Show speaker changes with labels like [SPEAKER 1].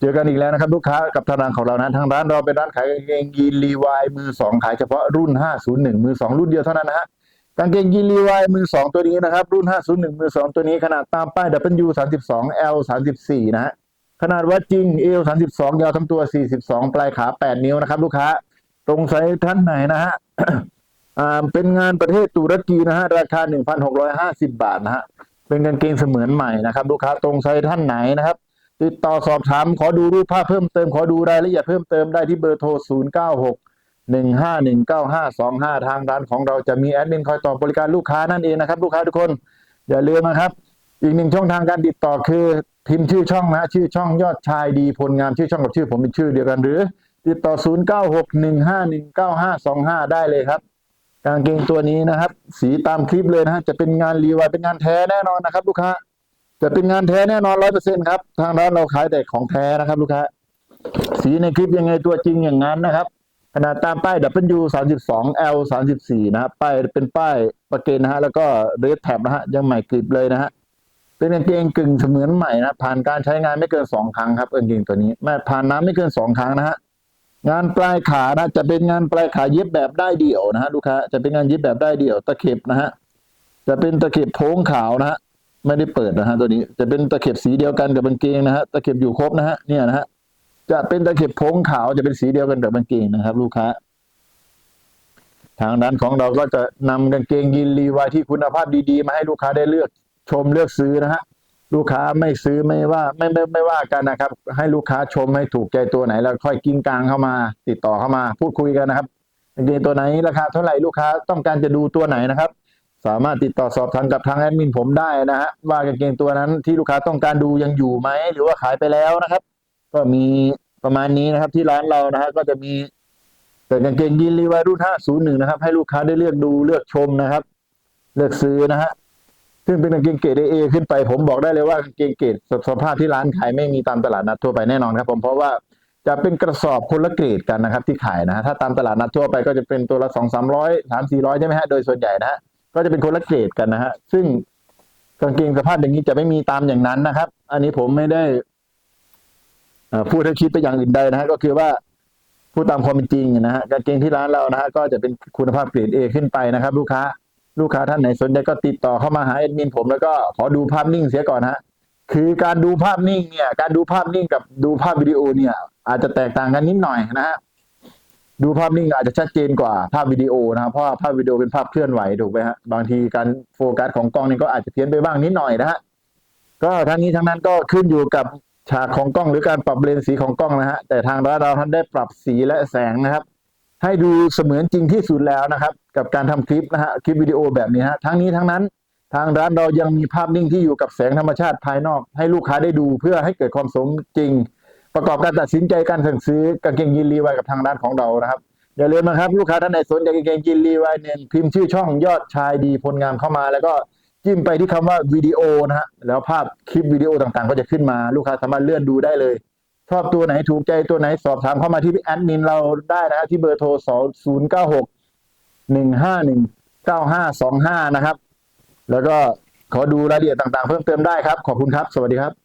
[SPEAKER 1] เจอกันอีกแล้วนะครับ ลูกค้ากับทางร้านของเรานะทางร้านเราเป็นร้านขายกางเกงยีนรีวายมือสองขายเฉพาะรุ่น 501 มือสองรุ่นเดียวเท่านั้นนะฮะกางเกงยีนรีวายมือสองตัวนี้นะครับ รุ่น 501 มือสองตัวนี้ขนาดตามป้าย W 32 L 34นะฮะขนาดวัดจริง L 32 ยาวทั้งตัว 42 ปลายขา 8 นิ้วนะครับ ลูกค้า ตรงไซส์ท่านไหนนะฮะอ่าเป็นงานประเทศตุรกีนะฮะราคา 1,650 บาทนะฮะเป็นกางเกงเสมือนใหม่นะครับ ลูกค้าตรงไซส์ท่านไหนนะครับ ติดต่อสอบถาม ขอดูรูปภาพเพิ่มเติม ขอดูรายละเอียดเพิ่มเติมได้ที่เบอร์โทร 0 9 6 1 5 1 9 5 2 5 ทางร้านของเราจะมีแอดมินคอยตอบบริการลูกค้านั่นเองนะครับ ลูกค้าทุกคน อย่าลืมนะครับ อีกหนึ่งช่องทางการติดต่อคือพิมพ์ชื่อช่องนะชื่อช่องยอดชายดีพลงามชื่อช่องกับชื่อผมเป็นชื่อเดียวกันหรือ ติดต่อ 0 9 6 1 5 1 9 5 2 5 ได้เลยครับกางเกงตัวนี้นะครับ สีตามคลิปเลยนะฮะจะเป็นงานรีวายเป็นงานแท้แน่นอนนะครับ ลูกค้า จะเป็นงานแท้แน่นอนร้อยเปอร์เซ็นครับ ทางร้านเราขายแต่ของแท้นะครับ ลูกค้า สีในคลิปยังไงตัวจริงอย่างนั้นนะครับ ขนาดตามป้าย W 32 L 34นะครับป้ายเป็นป้ายประเกนนะฮะแล้วก็เรดแท็บนะฮะยังใหม่กริบเลยนะฮะเป็นกางเกงกึ่งเสมือนใหม่นะผ่านการใช้งานไม่เกินสองครั้งครับกางเกงตัวนี้ไม่ผ่านน้ำไม่เกินสองครั้งนะฮะงานปลายขานะจะเป็นงานปลายขาเย็บแบบได้เดี่ยวนะฮะลูกค้าจะเป็นงานเย็บแบบได้เดี่ยวตะเข็บนะฮะจะเป็นตะเข็บโพ้งขาวนะฮะ ไม่ได้เปิดนะฮะตัวนี้จะเป็นตะเข็บสีเดียวกันกับกางเกงนะฮะตะเข็บอยู่ครบนะฮะเนี่ยนะฮะจะเป็นตะเข็บพงขาวจะเป็นสีเดียวกันกับกางเกงนะครับ ลูกค้า ทางด้านของเราก็จะนำกางเกงยีนรีวายที่คุณภาพดีๆ มาให้ลูกค้าได้เลือกชมเลือกซื้อนะฮะลูกค้าไม่ซื้อไม่ว่าไม่ไม่ไม่ว่ากันนะครับ ให้ลูกค้าชมให้ถูกใจตัวไหน แล้วค่อยกิ้งกลางเข้ามา ติดต่อเข้ามา พูดคุยกันนะครับกางเกงตัวไหนราคาเท่าไหร่ลูกค้าต้องการจะดูตัวไหนนะครับ สามารถติดต่อสอบถามกับทางแอดมินผมได้นะฮะว่ากางเกงตัวนั้นที่ลูกค้าต้องการดูยังอยู่ไหมหรือว่าขายไปแล้วนะครับ ก็มีประมาณนี้นะครับ ที่ร้านเรานะฮะก็จะมีแต่กางเกงยีนรีวารุ่น501นะครับ ให้ลูกค้าได้เลือกดูเลือกชมนะครับ เลือกซื้อนะฮะซึ่งเป็นกางเกงเกรดเอขึ้นไป ผมบอกได้เลยว่ากางเกงเกรดสภาพที่ร้านขายไม่มีตามตลาดนัดทั่วไปแน่นอนครับ ผมเพราะว่าจะเป็นกระสอบคนละเกรดกันนะครับ ที่ขายนะฮะถ้าตามตลาดนัดทั่วไปก็จะเป็นตัวละสองสามร้อยสามสี่ร้อยใช่ไหมฮะโดยส่วนใหญ่นะฮะ ก็จะเป็นคนละเกรดกันนะฮะ ซึ่งกางเกงสภาพอย่างนี้จะไม่มีตามอย่างนั้นนะครับ อันนี้ผมไม่ได้พูดให้คิดไปอย่างอื่นใดนะฮะก็คือว่าพูดตามความเป็นจริงนะฮะกางเกงที่ร้านเรานะฮะก็จะเป็นคุณภาพเกรดเอขึ้นไปนะครับ ลูกค้า ลูกค้าท่านไหนสนใจก็ติดต่อเข้ามาหาแอดมินผมแล้วก็ขอดูภาพนิ่งเสียก่อนฮะคือการดูภาพนิ่งเนี่ย การดูภาพนิ่งกับดูภาพวิดีโอเนี่ย อาจจะแตกต่างกันนิดหน่อยนะฮะ ดูภาพนิ่งอาจจะชัดเจนกว่าภาพวิดีโอนะครับเพราะภาพวิดีโอเป็นภาพเคลื่อนไหวถูกไหมฮะบางทีการโฟกัสของกล้องนี่ก็อาจจะเพี้ยนไปบ้างนิดหน่อยนะฮะก็ทั้งนี้ทั้งนั้นก็ขึ้นอยู่กับฉากของกล้องหรือการปรับเลนส์สีของกล้องนะฮะแต่ทางร้านเราท่านได้ปรับสีและแสงนะครับ ให้ดูเสมือนจริงที่สุดแล้วนะครับ กับการทำคลิปนะฮะคลิปวิดีโอแบบนี้ฮะทั้งนี้ทั้งนั้น ทางร้านเรายังมีภาพนิ่งที่อยู่กับแสงธรรมชาติภายนอก ให้ลูกค้าได้ดูเพื่อให้เกิดความสมจริง ประกอบการตัดสินใจการสั่งซื้อกางเกงยีนรีไวกับทางร้านของเรานะครับอย่าลืมนะครับ ลูกค้าท่านไหนสนใจกางเกงยีนรีไวเนี่ยพิมพ์ชื่อช่องยอดชายดีพลงามเข้ามา แล้วก็จิ้มไปที่คำว่าวิดีโอนะฮะแล้วภาพคลิปวิดีโอต่างๆ ก็จะขึ้นมาลูกค้าสามารถเลื่อนดูได้เลย ชอบตัวไหนถูกใจตัวไหนสอบถามเข้ามาที่แอดมินเราได้นะฮะที่เบอร์โทร20961519525 นะครับ แล้วก็ขอดูรายละเอียดต่างๆ เพิ่มเติมได้ครับ ขอบคุณครับ สวัสดีครับ